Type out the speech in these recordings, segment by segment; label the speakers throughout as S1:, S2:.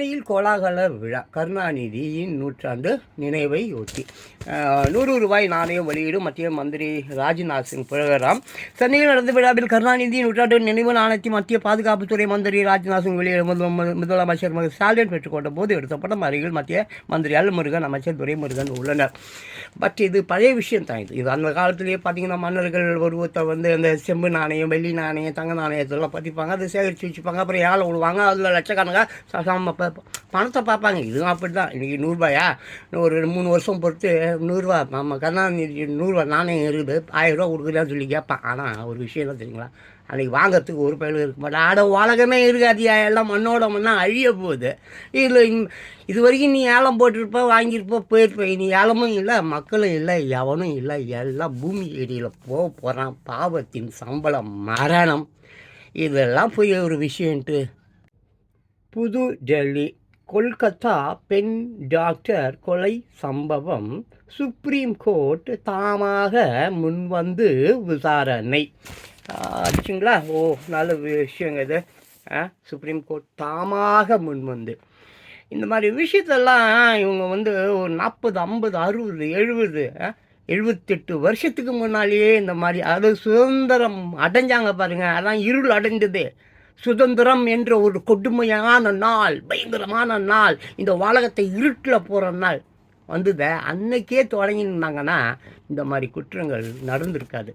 S1: சென்னையில் கோலாகல விழா கருணாநிதியின் நூற்றாண்டு நினைவை ஒட்டி. நூறு ரூபாய் நாணயம் வெளியிடும் மத்திய மந்திரி ராஜ்நாத் சிங் புரகராம் சென்னையில் நடந்த விழாவில் கருணாநிதி நூற்றாண்டு நினைவு நாணயத்தை மத்திய பாதுகாப்புத்துறை மந்திரி ராஜ்நாத் சிங் வெளியிட முதல் முதலமைச்சர் மு ஸ்டாலின் பெற்றுக்கொண்ட போது எடுத்த படம் அருகில் மத்திய மந்திரி அல் முருகன் அமைச்சர் துரைமுருகன் உள்ளனர். பட் இது பழைய விஷயம் தான் இது. இது அந்த காலத்திலேயே பார்த்தீங்கன்னா மன்னர்கள் ஒருவத்தை வந்து அந்த செம்பு நாணயம் வெள்ளி நாணயம் தங்க நாணயத்தெல்லாம் பதிப்பாங்க. அதை சேகரித்து வச்சுப்பாங்க. அப்புறம் ஏழை விடுவாங்க அதில் லட்சக்கணக்காக பணத்தை பார்ப்பாங்க. இதுவும் அப்படி தான் இன்றைக்கி நூறுரூபாயா ஒரு ஒரு மூணு வருஷம் பொறுத்து நூறுரூவா நம்ம கருணாநிதி நூறுரூவா நாணயம் இருக்குது ஆயிரரூவா கொடுக்குறேன்னு சொல்லி கேட்பான். ஆனால் ஒரு விஷயம் என்ன தெரியுங்களா? அன்றைக்கி வாங்கிறதுக்கு ஒரு பயலும் இருக்க. மாட்டேன் ஆட உலகமே இருக்காதியா எல்லாம் மண்ணோட மண்ணா அழிய போகுது. இதில் இது வரைக்கும் நீ ஏலம் போட்டிருப்ப வாங்கியிருப்ப போயிருப்ப. நீ ஏலமும் இல்லை மக்களும் இல்லை எவனும் இல்லை. எல்லாம் பூமி ஏரியில் போக போகிறான் பாவத்தின் சம்பளம் மரணம். இதெல்லாம் போய் ஒரு விஷயன்ட்டு புது டெல்லி கொல்கத்தா பெண் டாக்டர் கொலை சம்பவம் சுப்ரீம் கோர்ட் தாமாக முன்வந்து விசாரணை. ஆச்சுங்களா ஓ நல்ல விஷயங்க இது. ஆ, சுப்ரீம் கோர்ட் தாமாக முன்வந்து. இந்த மாதிரி விஷயத்தெல்லாம் இவங்க வந்து ஒரு நாற்பது ஐம்பது அறுபது எழுபது எழுபத்தெட்டு வருஷத்துக்கு முன்னாலேயே இந்த மாதிரி அது சுதந்திரம் அடைஞ்சாங்க பாருங்க. அதான் இருள் அடைந்தது சுதந்திரம் என்ற ஒரு கொடுமையான நாள் பயங்கரமான நாள் இந்த உலகத்தை இருட்டில் போகிற நாள் வந்தத. அன்னைக்கே தொடங்கினாங்கன்னா இந்த மாதிரி குற்றங்கள் நடந்திருக்காது.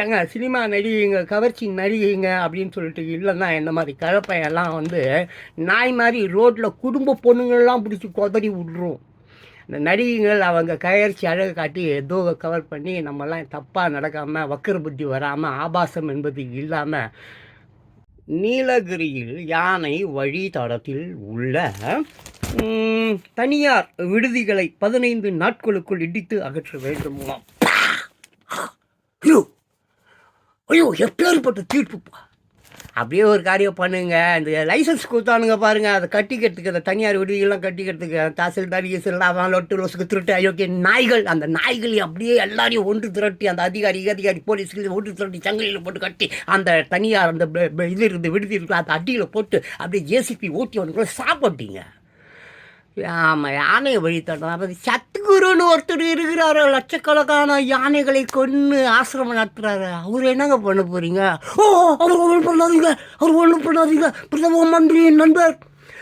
S1: ஏங்க சினிமா நடிகைங்க கவர்ச்சி நடிகைங்க அப்படின்னு சொல்லிட்டு இல்லைன்னா இந்த மாதிரி கலப்பையெல்லாம் வந்து நாய் மாதிரி ரோட்டில் குடும்ப பொண்ணுங்கள்லாம் பிடிச்சி கொதறி விட்ரும் நடிகைகள் அவங்க கயற்சி அழகு காட்டி ஏதோ கவர் பண்ணி நம்மலாம் தப்பாக நடக்காமல் வக்கர புத்தி வராமல் ஆபாசம் என்பது இல்லாமல் நீலகிரியில் யானை வழித்தடத்தில் உள்ள தனியார் விடுதிகளை பதினைந்து நாட்களுக்குள் இடித்து அகற்ற வேண்டுமாம் ஐயோ ஐயோ எப்பேற்பட்ட தீர்ப்புப்பா! அப்படியே ஒரு காரியம் பண்ணுங்க. இந்த லைசன்ஸ் கொடுத்தானுங்க பாருங்க. அதை கட்டிக்கிறதுக்கு அந்த தனியார் விடுதிகள்லாம் கட்டிக்கிறதுக்கு தாசில்தார் கீசில்தார் அவன் லொட்டு லொசுக்கு திருட்டு அயோக்கிய நாய்கள் அந்த நாய்கள் அப்படியே எல்லாரையும் ஒன்று திரட்டி அந்த அதிகாரி அதிகாரி போலீஸ்கள் ஒன்று திரட்டி சங்கிலியில் போட்டு கட்டி அந்த தனியார் அந்த இது இருந்து விடுதி இருக்கலாம் அந்த அடியில் போட்டு அப்படியே ஜேசிபி ஓட்டி வந்து சாப்பிட்டீங்க. ஆமாம் யானையை வழித்தடம் அப்போ சத்குருன்னு ஒருத்தர் இருக்கிறாரு. லட்சக்கணக்கான யானைகளை கொன்று ஆசிரமம் நடத்துறாரு. அவர் என்னங்க பண்ண போகிறீங்க ஓ அவர் ஒன்றும் பண்ணாதீங்க. அவர் ஒன்றும் பண்ணாதீங்க. பிரதம மந்திரி நண்பர்.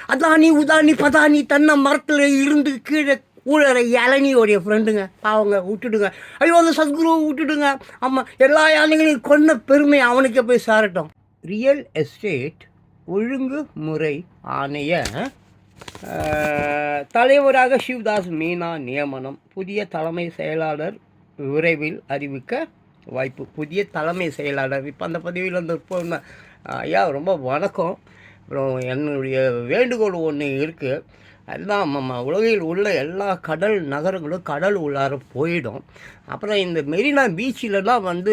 S1: அதானி உதானி பதானி தன்னை மரத்தில் இருந்து கீழே ஊழற இளநியோடைய ஃப்ரெண்டுங்க பாவங்க விட்டுடுங்க. ஐயோ அந்த சத்குருவை விட்டுடுங்க. ஆமாம் எல்லா யானைகளையும் கொன்ன பெருமை அவனுக்கே போய் சாரட்டும். ரியல் எஸ்டேட் ஒழுங்குமுறை ஆணைய அஹ், தலைவராக சிவ்தாஸ் மீனா நியமனம். புதிய தலைமை செயலாளர் விரைவில் அறிவிக்க வாய்ப்பு. புதிய தலைமை செயலாளர். இப்போ அந்த பதவியில் வந்து இப்போ ஐயா ரொம்ப வணக்கம். அப்புறம் என்னுடைய வேண்டுகோள் ஒன்று இருக்குது அதுதான் நம்ம உலகில் உள்ள எல்லா கடல் நகரங்களும் கடல் உள்ளார போயிடும். அப்புறம் இந்த மெரினா பீச்சிலலாம் வந்து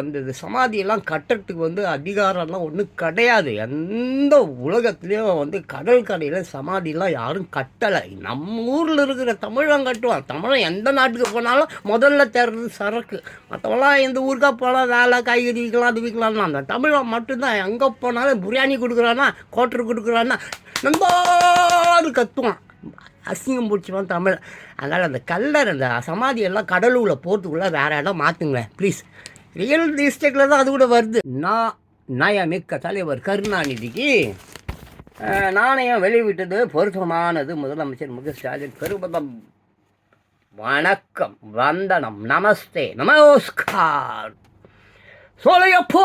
S1: அந்த சமாதியெல்லாம் கட்டுறதுக்கு வந்து அதிகாரம்லாம் ஒன்றும் கிடையாது. எந்த உலகத்துலேயும் வந்து கடல் கடையில் சமாதிலாம் யாரும் கட்டலை. நம்ம ஊரில் இருக்கிற தமிழன் கட்டுவான். தமிழன் எந்த நாட்டுக்கு போனாலும் முதல்ல தேர்றது சரக்கு. மற்றவெல்லாம் எந்த ஊருக்காக போனால் வேலை காய்கறி விற்கலாம் அது விற்கலாம்னா அந்த தமிழன் மட்டும்தான் எங்கே போனாலும் பிரியாணி கொடுக்குறானா கோட்டர் கொடுக்குறானா நம்பாது கத்துவான். அசிங்கம் பிடிச்சிவான் தமிழ். அதனால் அந்த கல்லர் அந்த சமாதியெல்லாம் கடலூரில் போகிறதுக்குள்ளே வேறு இடம் மாற்றுங்களேன் ப்ளீஸ் ரியல் எஸ்டேட்டில் தான் அது கூட வருது. நான் நயமிக்க தலைவர் கருணாநிதிக்கு நாணயம் வெளிவிட்டது பொருத்தமானது. முதலமைச்சர் மு. ஸ்டாலின் பெருமதம். வணக்கம் வந்தனம் நமஸ்தே நமஸ்கார். சோலையப்போ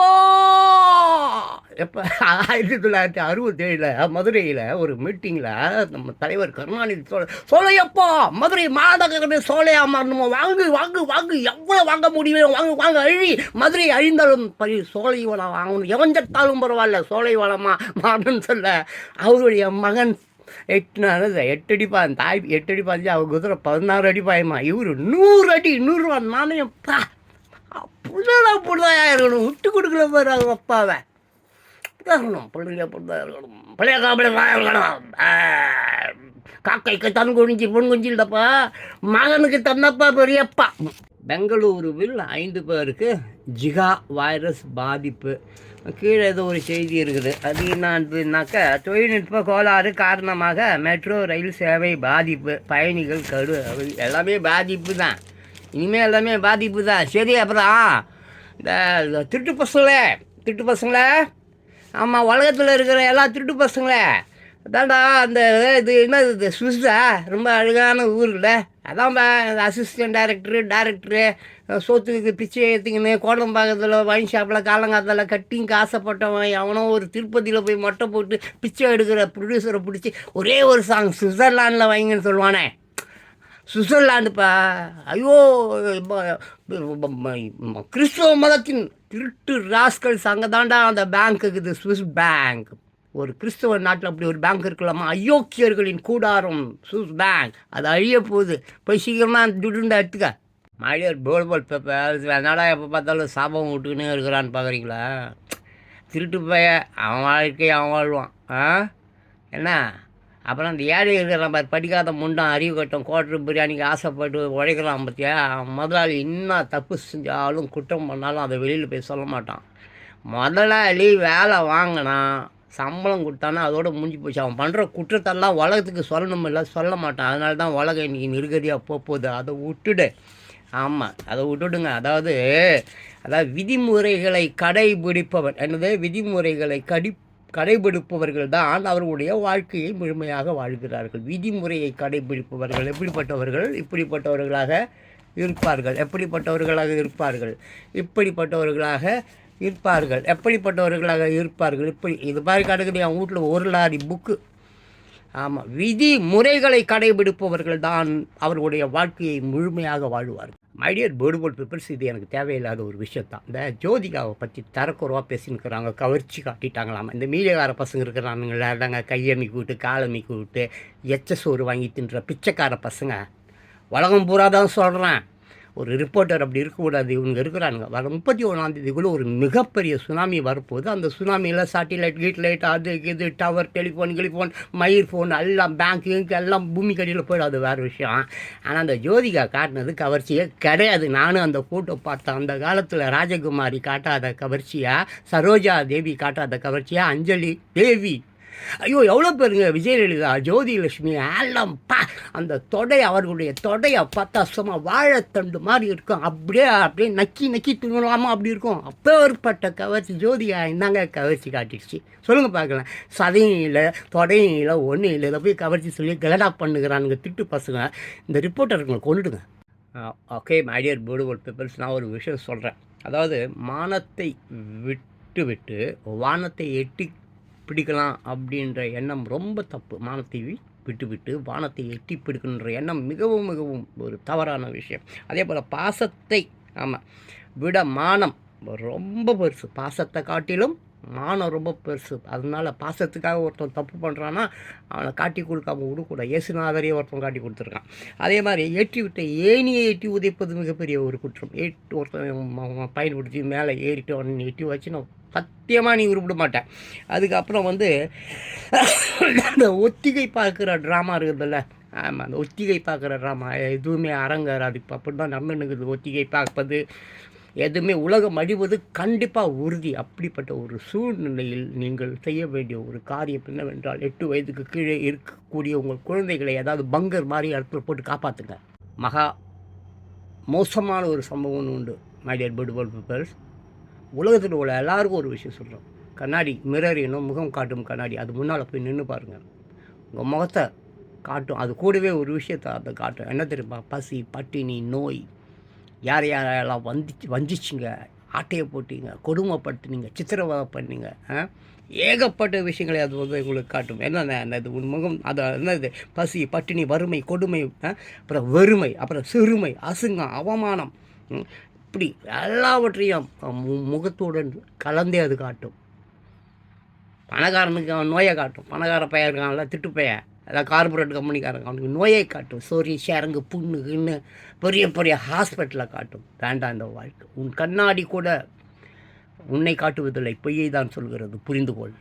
S1: எப்போ? ஆயிரத்தி தொள்ளாயிரத்தி அறுபத்தேழில் மதுரையில் ஒரு மீட்டிங்கில் நம்ம தலைவர் கருணாநிதி சோழ சோலையப்பா மதுரை மாநகரமே சோலையா மாறணுமோ? வாங்கு வாங்கு வாங்கு. எவ்வளோ வாங்க முடியும் வாங்கு வாங்க. அழி மதுரை அழிந்தாலும் பரி சோலை வளம் வாங்கணும். எவஞ்சத்தாலும் பரவாயில்ல சோலை வளமா மாறணும்னு சொல்ல. அவருடைய மகன் எட்டுனால எட்டு அடி பா தாய் எட்டு அடி பாஞ்சு அவர் குதிரை பதினாறு அடி பாயமா இவர் நூறு அடி நூறுரூவா நாணயம். பா! பிள்ளைலாம் அப்படிதான் இருக்கணும். விட்டு கொடுக்கல பாரு அவங்க அப்பாவை. அப்படிதான் இருக்கணும் பிள்ளைங்க அப்படிதான் இருக்கணும். பிள்ளைய காப்பிடதான் இருக்கணும் காக்கைக்கு தன் குஞ்சு பொன் குஞ்சு இல்லைப்பா மகனுக்கு தன்னப்பா பெரியப்பா. பெங்களூருவில் ஐந்து பேருக்கு ஜிகா வைரஸ் பாதிப்பு. கீழே ஏதோ ஒரு செய்தி இருக்குது. அது என்னன்னாக்க தொழில்நுட்ப கோளாறு காரணமாக மெட்ரோ ரயில் சேவை பாதிப்பு பயணிகள் கடு எல்லாமே பாதிப்பு தான் இனிமேல் எல்லாமே பாதிப்பு தான். சரி அப்புறம் இந்த திருட்டு பசங்களே திருட்டு பசங்களே. ஆமாம் உலகத்தில் இருக்கிற எல்லா திருட்டு பசங்களே. அதான்டா அந்த இது என்ன இது சுவிஸா ரொம்ப அழகான ஊரில் அதான் அசிஸ்டன்ட் டேரக்டரு டேரக்டரு சோத்துக்கு பிச்சை ஏற்றிக்கின்னு கோடம்பாக்கத்தில் வைன் ஷாப்பில் காலங்காத்தில் கட்டிங்க ஆசைப்பட்டவன் அவனோ ஒரு திருப்பதியில் போய் மொட்டை போட்டு பிச்சை எடுக்கிற ப்ரொடியூசரை பிடிச்சி ஒரே ஒரு சாங் சுவிட்சர்லாண்டில் வைங்கன்னு சொல்லுவானே. சுவிட்சர்லாந்துப்பா. ஐயோ கிறிஸ்துவ மதத்தின் திருட்டு ராஸ்கல் அங்கே தாண்டா அந்த பேங்க் இருக்குது சுவிஸ் பேங்க் ஒரு கிறிஸ்துவ நாட்டில் அப்படி ஒரு பேங்க் இருக்கலாமா? அயோக்கியர்களின் கூடாரம் சுவிஸ் பேங்க் அது அழிய போகுது. போய் சீக்கிரமாக துடுண்டா எடுத்துக்க. மழையர் போல் போல் பேப்பர் என்னடா எப்போ பார்த்தாலும் சாபம் விட்டுக்கினே இருக்கிறான்னு பார்க்குறீங்களா திருட்டு பைய அவன் வாழ்க்கையை அவன் வாழ்வான். ஆ? என்ன? அப்புறம் அந்த ஏழை இருக்கிறான் பார் படிக்காத முண்டான் அறிவு கட்டம் கோட்டர் பிரியாணிக்கு ஆசைப்பட்டு உழைக்கிறான் பார்த்தியா அவன் முதலாளி என்ன தப்பு செஞ்சாலும் குற்றம் பண்ணாலும் அதை வெளியில் போய் சொல்ல மாட்டான். முதலாளி வேலை வாங்கினா சம்பளம் கொடுத்தானா அதோட முடிஞ்சு போச்சு. அவன் பண்ணுற குற்றத்தெல்லாம் உலகத்துக்கு சொல்லணும் இல்லை சொல்ல மாட்டான். அதனால தான் உலகம் இன்றைக்கி நிருகதியாக போகுது அதை விட்டுடு. ஆமாம் அதை விட்டுடுங்க. அதாவது அதாவது விதிமுறைகளை கடைபிடிப்பவன். என்னது? விதிமுறைகளை கடி கடைபிடிப்பவர்கள் தான் அவர்களுடைய வாழ்க்கையை முழுமையாக வாழ்கிறார்கள். விதிமுறையை கடைபிடிப்பவர்கள் எப்படிப்பட்டவர்கள்? இப்படிப்பட்டவர்களாக இருப்பார்கள். எப்படிப்பட்டவர்களாக இருப்பார்கள்? இப்படிப்பட்டவர்களாக இருப்பார்கள். எப்படிப்பட்டவர்களாக இருப்பார்கள்? இப்படி. இது மாதிரி கிடக்குது என் வீட்டில் ஒரு லாரி புக்கு ஆமாம் விதி முறைகளை கடைபிடிப்பவர்கள் தான் அவர்களுடைய வாழ்க்கையை முழுமையாக வாழ்வார்கள். மைடியர் பேர்டுபோல் பீப்பிள்ஸ் இது எனக்கு தேவையில்லாத ஒரு விஷயத்தான் இந்த ஜோதிகாவை பற்றி தரக்குறவாக பேசினுக்கிறாங்க கவர்ச்சி காட்டிட்டாங்களாம். இந்த மீடியக்கார பசங்க இருக்கிறானுங்கள அதாங்க கையமைக்கு விட்டு காலமைக்கு விட்டு எச்ச சோறு வாங்கி தின்ற பிச்சைக்கார பசங்க. உலகம் பூரா தான் சொல்கிறேன் ஒரு ரிப்போர்ட்டர் அப்படி இருக்கக்கூடாது இவங்க இருக்கிறானுங்க. வர முப்பத்தி ஒன்றாந்தேதிக்குள்ளே ஒரு மிகப்பெரிய சுனாமி வரப்போகுது. அந்த சுனாமியில் சாட்டிலைட் கீட்லைட் அது இது டவர் டெலிஃபோன் கிளிஃபோன் மயிர் ஃபோன் எல்லாம் பேங்க் எல்லாம் பூமி கடியில் போயிடும். அது வேறு விஷயம். ஆனால் அந்த ஜோதிகா காட்டினது கவர்ச்சியே கிடையாது. நானும் அந்த ஃபோட்டோ பார்த்தேன் அந்த காலத்தில் ராஜகுமாரி காட்டாத கவர்ச்சியாக சரோஜா தேவி காட்டாத கவர்ச்சியாக அஞ்சலி தேவி ஐயோ எவ்வளோ பேருங்க? விஜயலலிதா ஜோதிலட்சுமி எல்லாம் பா அந்த தொடை அவர்களுடைய தொடையை பார்த்தா சும்மா வாழைத்தண்டு மாதிரி இருக்கும். அப்படியே அப்படியே நக்கி நக்கி தூங்கலாமா அப்படி இருக்கும். அப்பேற்பட்ட கவர்ச்சி ஜோதியா என்னங்க கவர்ச்சி காட்டிடுச்சு? சொல்லுங்கள் பார்க்கலாம். சதையும் இல்லை தொடையும் இல்லை ஒன்றும் இல்லை இதை போய் கவர்ச்சி சொல்லி கலடா பண்ணுகிறானுங்க திட்டு பசங்க. இந்த ரிப்போர்ட்டருங்களை கொண்டுடுங்க ஓகே மைடியர் பேர்டுவோல் பீப்பிள்ஸ் நான் ஒரு விஷயம் சொல்கிறேன் அதாவது மானத்தை விட்டு விட்டு வானத்தை எட்டி பிடிக்கலாம் அப்படின்ற எண்ணம் ரொம்ப தப்பு. மானத்தை விட்டுவிட்டு விட்டு விட்டு வானத்தை எட்டி பிடிக்கணுன்ற எண்ணம் மிகவும் மிகவும் ஒரு தவறான விஷயம். அதே போல் பாசத்தை ஆமாம் விட மானம் ரொம்ப பெருசு. பாசத்தை காட்டிலும் மானம் ரொம்ப பெருசு. அதனால பாசத்துக்காக ஒருத்தன் தப்பு பண்ணுறான்னா அவனை காட்டி கொடுக்காம விடக்கூடாது இயேசுநாதரையே ஒருத்தன் காட்டி கொடுத்துருக்கான். அதே மாதிரி ஏற்றி விட்ட ஏணியை எட்டி உதைப்பது மிகப்பெரிய ஒரு குற்றம். ஏட்டு ஒருத்தன் பயன்படுத்தி மேலே ஏறிட்டு அவனை எட்டி வச்சு நான் சத்தியமாக நீ உருப்பிட மாட்டேன். அதுக்கப்புறம் வந்து அந்த ஒத்திகை பார்க்குற ட்ராமா இருக்குதுல்ல. ஆமாம் அந்த ஒத்திகை பார்க்குற ட்ராமா எதுவுமே அரங்கேறாது. இப்போ அப்படி தான் நடந்துனுக்குது ஒத்திகை பார்ப்பது எதுவுமே உலகம் அழிவது கண்டிப்பாக உறுதி. அப்படிப்பட்ட ஒரு சூழ்நிலையில் நீங்கள் செய்ய வேண்டிய ஒரு காரியம் என்னவென்றால் எட்டு வயதுக்கு கீழே இருக்கக்கூடிய உங்கள் குழந்தைகளை ஏதாவது பங்கர் மாதிரி இடத்துல போட்டு காப்பாற்றுங்க மகா மோசமான ஒரு சம்பவம் உண்டு மை டியர் பியூட்டிஃபுல் பீப்பிள்ஸ் உலகத்தில் உள்ள எல்லாருக்கும் ஒரு விஷயம் சொல்கிறோம் கண்ணாடி மிரர் என்னும் முகம் காட்டும் கண்ணாடி அது முன்னால் போய் நின்று பாருங்கள் உங்கள் முகத்தை காட்டும் அது கூடவே ஒரு விஷயத்தை அதை காட்டும். என்ன தெரியுமா? பசி பட்டினி நோய் யார் யாரெல்லாம் வந்துச்சு வஞ்சிச்சிங்க ஆட்டையை போட்டிங்க கொடுமைப்படுத்துனீங்க சித்திரவதை பண்ணீங்க ஏகப்பட்ட விஷயங்களை அது வந்து உங்களுக்கு காட்டும். என்னென்ன என்னது உன் முகம் அது என்னது பசி பட்டினி வறுமை கொடுமை அப்புறம் வெறுமை அப்புறம் சிறுமை அசுங்கம் அவமானம் இப்படி எல்லாவற்றையும் முகத்துடன் கலந்தே அது காட்டும். பணக்காரனுக்கு அவன் நோயை காட்டும். பணக்கார பையன் இருக்கான்ல திட்டு பையன் அதான் கார்பரேட் கம்பெனிக்காரன் அவனுக்கு நோயை காட்டும். சோரி சேரங்கு புண்ணு கிண்ணு பெரிய பெரிய ஹாஸ்பிட்டலில் காட்டும். வேண்டாம் இந்த வாழ்க்கை. உன் கண்ணாடி கூட உன்னை காட்டுவதில்லை. பொய்யை தான் சொல்கிறது. புரிந்து கொள்.